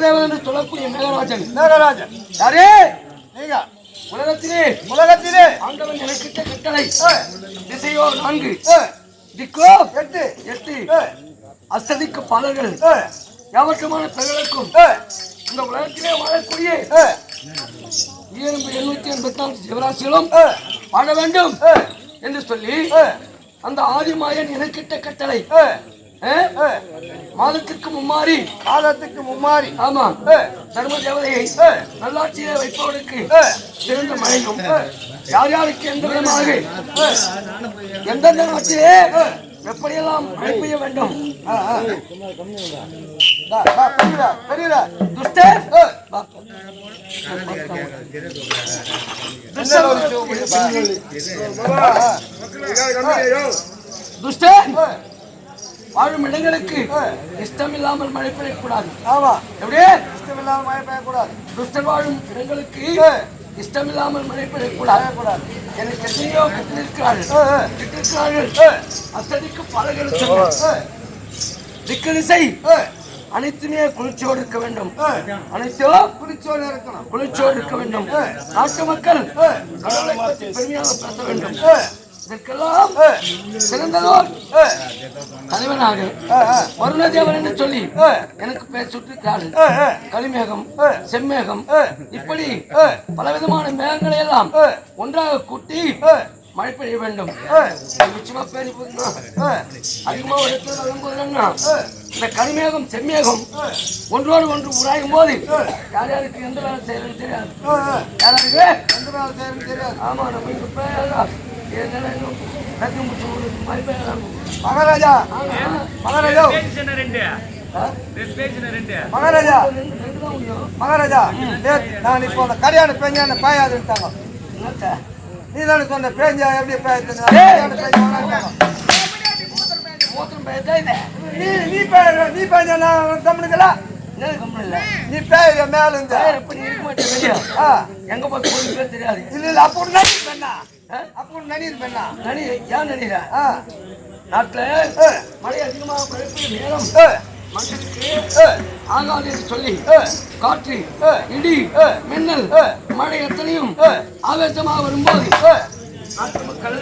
தேவன் என்று சொல்லக்கூடிய மேகராஜன். மேகராஜன். யாரே? நீங்க. உலகத்திலே உலகத்திலே. ஆண்டவன் எனக்கிட்ட கட்டளை. திசையோ நான்கு. திக்கோ? எட்டு. எட்டு. அஸ்ததிக்கு ஏய், யாவற்றமான பெண்களுக்கும் இந்த உலகத்திலே வாழக்கூடிய எழுநூத்தி எண்பத்தி நாலு சிவராசிகளும் வாழ வேண்டும் என்று சொல்லி அந்த ஆதிமாயன் எனக்கிட்ட கட்டளை. மாதத்திற்கு மும்மாறி. காலத்துக்கு மும்மாறி. ஆமா. தர்ம தேவதையை நல்லாட்சியை வைப்பவருக்கு ஏய், சிறந்த மழையும் யார் யாருக்கு எந்த விதமாக? எந்தெந்த நாட்டிலே எப்படியெல்லாம் மழை பெய்ய வேண்டும். துஷ்டர். துஷ்டர்? வாழும் இடங்களுக்கு ஏய், இஷ்டமில்லாமல் மழை பெய்யக்கூடாது. ஆமா. எப்படியே இஷ்டமில்லாம மழை பெய்யக்கூடாது. துஷ்டர் வாழும் இடங்களுக்கு ஏய், இஷ்டமில்லாமல் மழை பெய்யக்கூடாது. பெய்யக்கூடாது. எனக்கு எத்தனையோ கட்டிருக்கிறார்கள் கட்டிருக்கிறார்கள் அத்தனைக்கு ஏய், திக்கு திசை. அனைத்துமே குளிர்ச்சியோடு இருக்க வேண்டும். ஏய். அனைத்தும் குளிச்சோடு இருக்கணும். குளிர்ச்சியோடு இருக்க வேண்டும். நாட்டு மக்கள் கடவுளை பற்றி பெருமையாக பேச வேண்டும். இதற்கெல்லாம் சிறந்ததோர் தலைவனாக வருணதேவன் என்று சொல்லி. எனக்கு பேர் ஏய், கலிமேகம். செம்மேகம். இப்படி. பலவிதமான மேகங்களை எல்லாம். ஒன்றாக கூட்டி மழை பெய்ய வேண்டும். நிச்சயமா பேணி போதுனா ஏய், அதிகமா ஒரு இடத்துல வரும்போதுன்னா. இந்த கரிமேகம் செம்மேகம் ஒன்றோடு ஒன்று உராயும் போது யார் யாருக்கு எந்த வேலை செய்யறது தெரியாது. யாராருக்கு எந்த நாள் செய்யணும்னு தெரியாது. ஆமா நம்ம இங்க மகாராஜா! மகாராஜா! மகாராஜா! மகாராஜா! நான் இப்போ அந்த கல்யாண பெஞ்சான பாயாதுன்ட்டாங்க. என்னத்த? நீ தானே சொன்ன பேஞ்சா எப்படி நீ நீ பேய நீ பேஞ்சா நான் கம்முனுங்களா என்ன கம்பெனி இல்லை நீ பேய மேல இருந்து. எங்க போய் போய் தெரியாது. இல்ல இல்ல அப்போ நனி பெண்ணா? நனி ஏன் ஆ. நாட்டுல மழை அதிகமாக பெய்யக்கூடிய நேரம் ஏ. மனுஷனுக்கு ஏ. ஆகாது என்று சொல்லி காற்று. இடி. மின்னல். மழை எத்தனையும். ஆவேசமாக வரும்போது நாட்டு மக்கள்.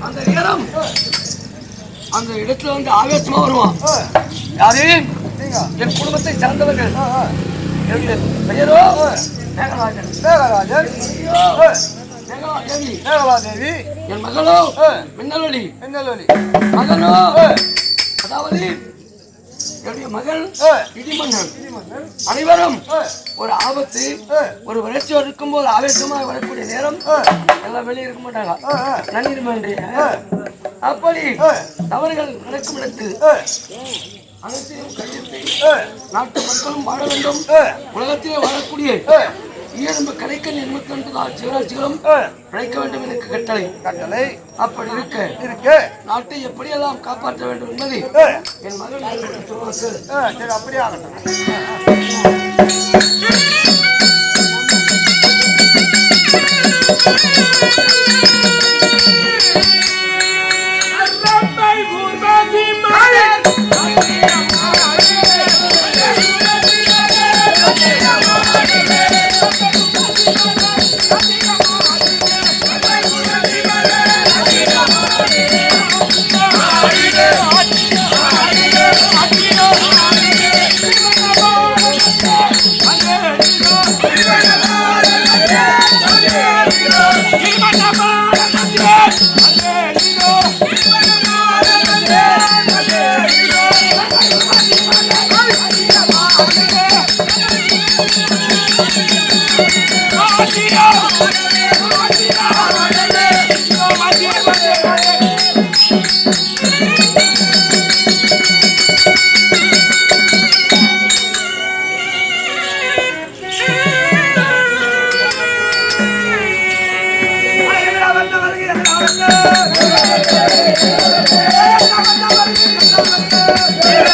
அந்த நேரம் அந்த இடத்துல வந்து ஆவேசமா வருவான் யாரு? என் குடும்பத்தை சார்ந்தவர்கள். என்னுடைய பெயரோ? மேகராஜன் மேகராஜன் மேகராஜவி மேகலாதேவி என் மகளோ ஏ. மின்னலொளி. என்னலி மகனோ அதாவது என்னுடைய மகள் இடிமன்னன் அனைவரும் ஒரு ஆபத்து ஒரு வளர்ச்சியோடு இருக்கும்போது ஆவேசமாக வரக்கூடிய நேரம் எல்லாம் வெளியே இருக்க மாட்டாங்க. நன்னீர் மன்றிய அப்படி. தவறுகள் நடக்கும் இடத்தில் அனைத்தையும் நாட்டு மக்களும் வாழ வேண்டும். உலகத்திலே வாழக்கூடிய நிர்மக்கண்டு சிவராட்சிகளும் ஏ பிழைக்க வேண்டும் எனக்கு கட்டளை. கட்டளை. அப்படி இருக்க. இருக்கு. நாட்டை எப்படியெல்லாம் காப்பாற்ற வேண்டும் என்பதை என் மகள் சொல்வார்கள் அப்படியே ஆகட்டும்.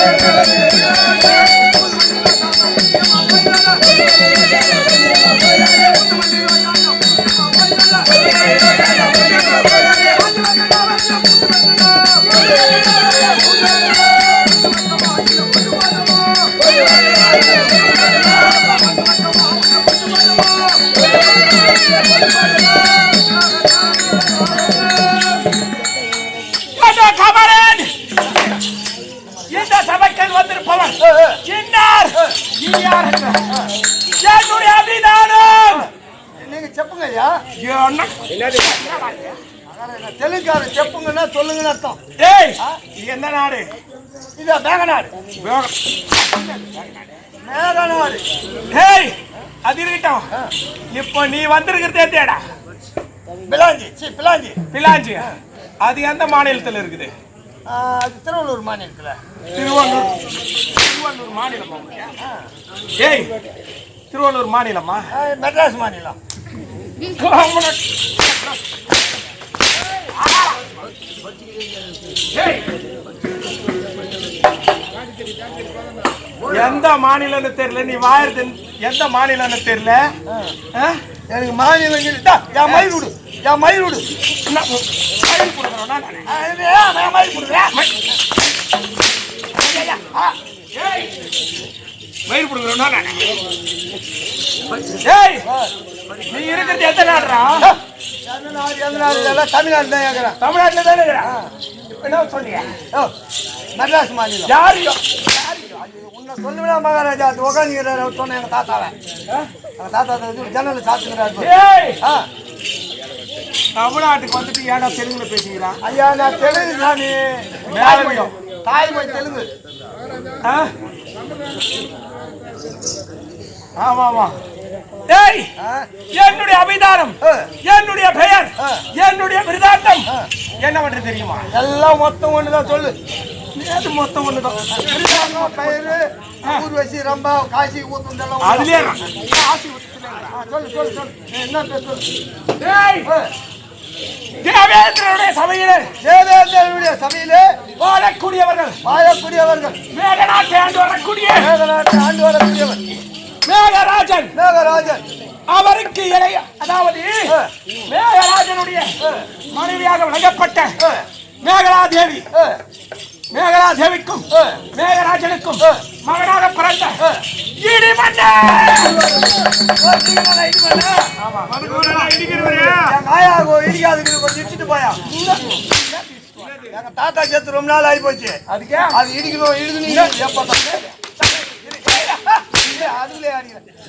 Chega என்ன தெலுங்காரன் செப்புங்கன்னா சொல்லுங்கன்னு அர்த்தம். ஏய் இது எந்த நாடு? இதா மேகநாடு மேகநாடு ஏய் அது இருக்கட்டும். இப்போ நீ வந்திருக்கிறதே தேடா. பிலாஞ்சி சி பிலாஞ்சி. பிலாஞ்சி. அது எந்த மாநிலத்தில் இருக்குது? அது திருவள்ளூர் மாநிலத்தில். திருவள்ளூர். திருவள்ளூர் மாநிலமா ஏய் திருவள்ளூர் மாநிலமா? மெட்ராஸ் மாநிலம். எந்த மாநிலம்னு தெரியல நீ வாயறது எந்த மாநிலம்னு தெரியல? எனக்கு மாநிலம் சொல்லிட்டா என் மயில் விடு என் மயில் விடு. என்ன, மயில் கொடுக்குறோனா நானு? மயில் கொடுக்குறேன் மயில் கொடுக்குறோனா நானு? நீ இருக்கிறது எந்த நாடுறா? தமிழ்நாடு தான் கேட்குறேன் தமிழ்நாட்டுல தானே இருக்கிற? இப்ப என்ன சொன்னீங்க ஓ மெட்ராஸ் மாநிலம். யாரையோ உன்னை சொல்லுவிடா மகாராஜா? அது உட்காந்துக்கிறாரு அவர் சொன்ன எங்கள் தாத்தாவை. எங்கள் தாத்தா வந்து ஜன்னல் சாத்துக்கிறாரு ஆ. தமிழ்நாட்டுக்கு வந்துட்டு ஏடா தெலுங்குல பேசுகிறா? ஐயா நான் தெலுங்கு சாமி. மேலமையோ. தாய்மொழி. தெலுங்கு? ஆமா ஆமா டேய் என்னுடைய அபிதானம். என்னுடைய பெயர். என்னுடைய விருதாந்தம் என்ன பண்றது தெரியுமா? எல்லாம் மொத்தம் ஒன்று தான் சொல்லு. அது மொத்தம் ஒண்ணுதான்? பயிறு ஊர்வசி ரம்பா காசி ஊத்துந்தெல்லாம் அதுலயே ஆ, சொல்லு சொல்லு சொல்லு. என்ன சொல்லு டேய் தேவேந்திரனுடைய சபையினர் தேவேந்திரனுடைய சபையிலே வாழக்கூடியவர்கள். வாழக்கூடியவர்கள். மேகநாட்டை ஆண்டு வரக்கூடிய மேகநாட்டை ஆண்டு வரக்கூடியவர். மேகராஜன். மேகராஜன். அவருக்கு இளைய அதாவது. மேகராஜனுடைய மனைவியாக விளங்கப்பட்ட ஆ, மேகலா தேவி ஆ, மேகலா தேவிக்கும் ஆ. மேகராஜனுக்கும். மகனாக பிறந்த இடிக்காதுக்கு போயா. எங்க தாத்தா சேர்த்து ரொம்ப நாள் ஆகி போச்சு அதுக்கே? அது இடிக்கணும் இடிக்கணும்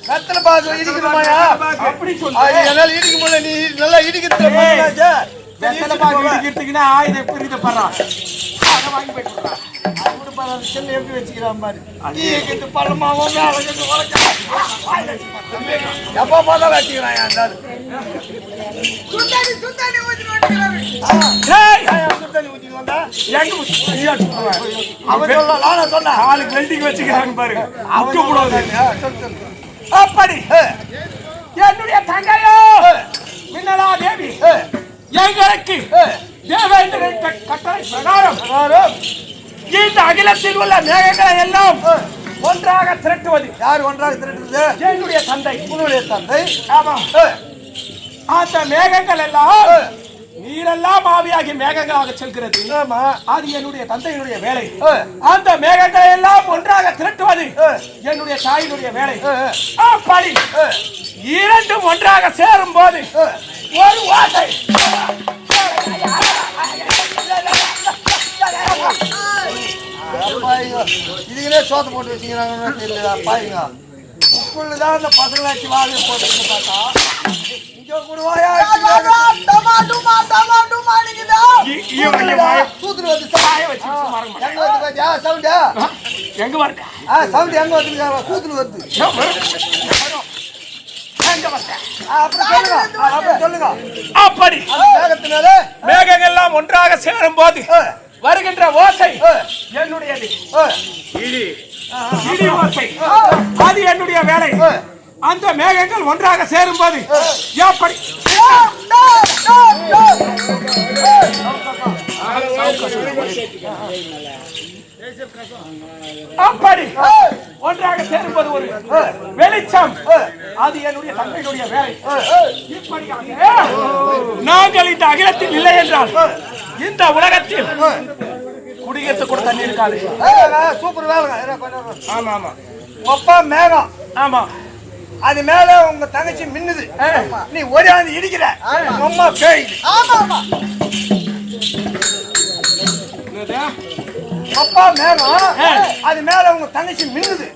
கத்திர பாக்கு இடிக்கணுமாயா அப்படி சொல்லு அது என்னால இடிக்க முடியல நீ நல்லா இடிக்கிறது பாக்கு. இடிக்கிறதுக்குன்னா ஆயுதம் பிரித படுறான் அதை வாங்கி போயிட்டு எப்படி வச்சுக்கிறான் மாதிரி நீ எங்கிட்டு பள்ளமாவும் மேல எங்கிட்டு வளைக்க. வச்சுக்கிறான் என் ஆளு. ஆ, ஊற்றி எங்க வச்சுக்கிறாங்க அப்படி என்னுடைய தங்கையோ மின்னலா தேவி எங்களுக்கு தேவேந்திரன் கட்டளை பிரகாரம் பிரகாரம் இந்த அகிலத்தில் உள்ள மேகங்களை எல்லாம் ஒன்றாக திரட்டுவது. யார் ஒன்றாக திரட்டுறது என்னுடைய தந்தை. உன்னுடைய தந்தை. ஆமா. அந்த மேகங்கள் எல்லாம் நீரெல்லாம் ஆவியாகி மேகங்களாக செல்கிறது. ஆமா. அது என்னுடைய தந்தையினுடைய வேலை. அந்த மேகங்களை எல்லாம் ஒன்றாக திரட்டுவது. என்னுடைய தாயினுடைய வேலை. அப்படி இரண்டும் ஒன்றாக சேரும் போது. ஒரு ஓசை சோத்து போட்டு வச்சுக்கிறாங்கன்னு தெரியல. அப்பாயிங்க ஸ்கூல்ல தான் அந்த பசங்களை வச்சு வாழை போட்டு பார்த்தா. இங்க கூட வாயா சூத்துட்டு வந்து. எங்க வந்து பாத்தியா? சவுண்டா. எங்க வருது ஆ சவுண்ட் எங்க வந்து சூத்துட்டு வருது அப்படி. அந்த வேகத்தினால மேகங்கள் எல்லாம் ஒன்றாக சேரும் போது வருகின்ற ஓசை என்னுடையது. ஏ, இடி இடி ஓசை அது என்னுடைய வேலை. அந்த மேகங்கள் ஒன்றாக சேரும் போது எப்படி? அப்படி ஒன்றாக சேரும்போது ஒரு வெளிச்சம். அது என்னுடைய தந்தையினுடைய வேலை. இப்படியாக நாங்கள் இந்த அகிலத்தில் இல்லை என்றால் இந்த உலகத்தில் குடிக்கிறதுக்கு கூட தண்ணி இருக்காது. சூப்பர் நேரம். ஆமா ஆமா. அப்பா மேகம். ஆமா. அது மேல உங்க தங்கச்சி மின்னுது. நீ ஓடியாந்து இடிக்கிற. உங்க அம்மா? உங்க அப்பா மேகம். அது மேல உங்க தங்கச்சி மின்னுது.